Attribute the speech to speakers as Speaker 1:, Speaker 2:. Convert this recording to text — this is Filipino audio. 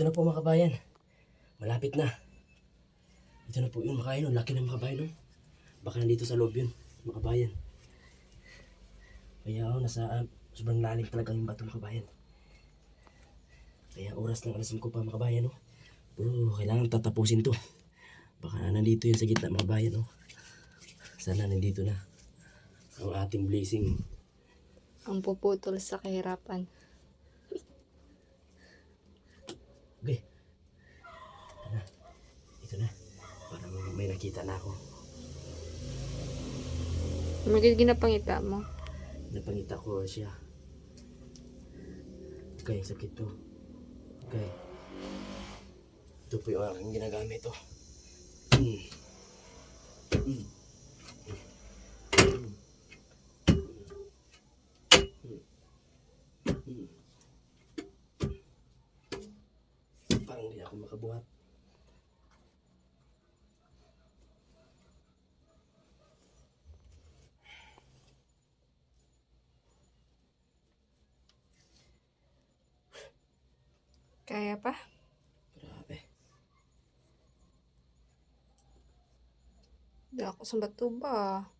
Speaker 1: Ito na po mga kabayan. Malapit na. Ito na po yun mga kabayan. oh. Laki ng mga kabayan. oh. Baka nandito sa loob yun. Mga kabayan. Kaya oh, nasa ah, sobrang lalim talaga yung bato mga kabayan. Kaya oras ng alas 5 pa mga kabayan. Oh. Pero kailangan tatapusin to. Baka nandito yun sa gitna mga kabayan. Oh. Sana nandito na ang ating blazing.
Speaker 2: Ang puputol sa kahirapan.
Speaker 1: Okay. Ito na. Ito na. Parang may nakita na ako.
Speaker 2: Magiging ginapangita mo.
Speaker 1: Napangita ko siya. Okay, sakit to. Okay. Ito po yung aking ginagamit to. Mm. Mm. Mm. Mm. Parang hindi ako makabuhat.
Speaker 2: Kaya pa?
Speaker 1: Grabe.
Speaker 2: Di ako sa bato ba?